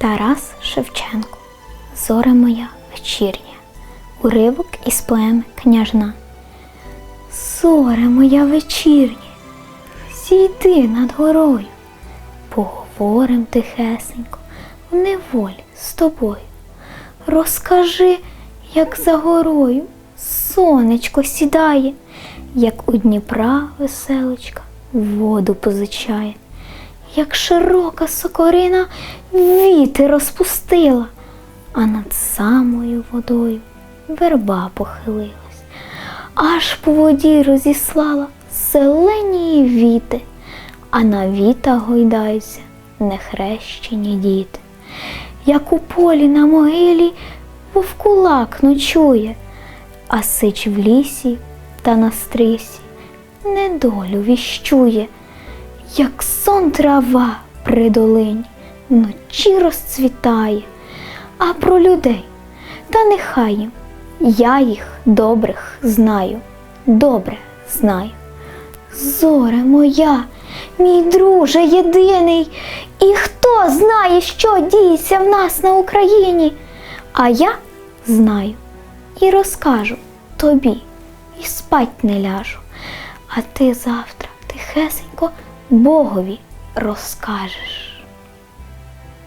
Тарас Шевченко. Зоре моя вечірня. Уривок із поеми Княжна. Зоре моя вечірня, зійди над горою, поговорим тихесенько, в неволі з тобою. Розкажи, як за горою сонечко сідає, як у Дніпра веселочка воду позичає, як широка сокорина віти розпустила, а над самою водою верба похилилась, аж по воді розіслала зелені віти, а на вітах гойдаються нехрещені діти. Як у полі на могилі вовкулак ночує, а сич в лісі та на стрисі недолю віщує, як сон трава при долині вночі розцвітає, а про людей та нехай їм я їх добрих знаю, добре знаю. Зоре моя, мій друже єдиний, і хто знає, що діється в нас на Україні? А я знаю і розкажу тобі, і спать не ляжу. А ти завтра тихесенько Богові розкажеш.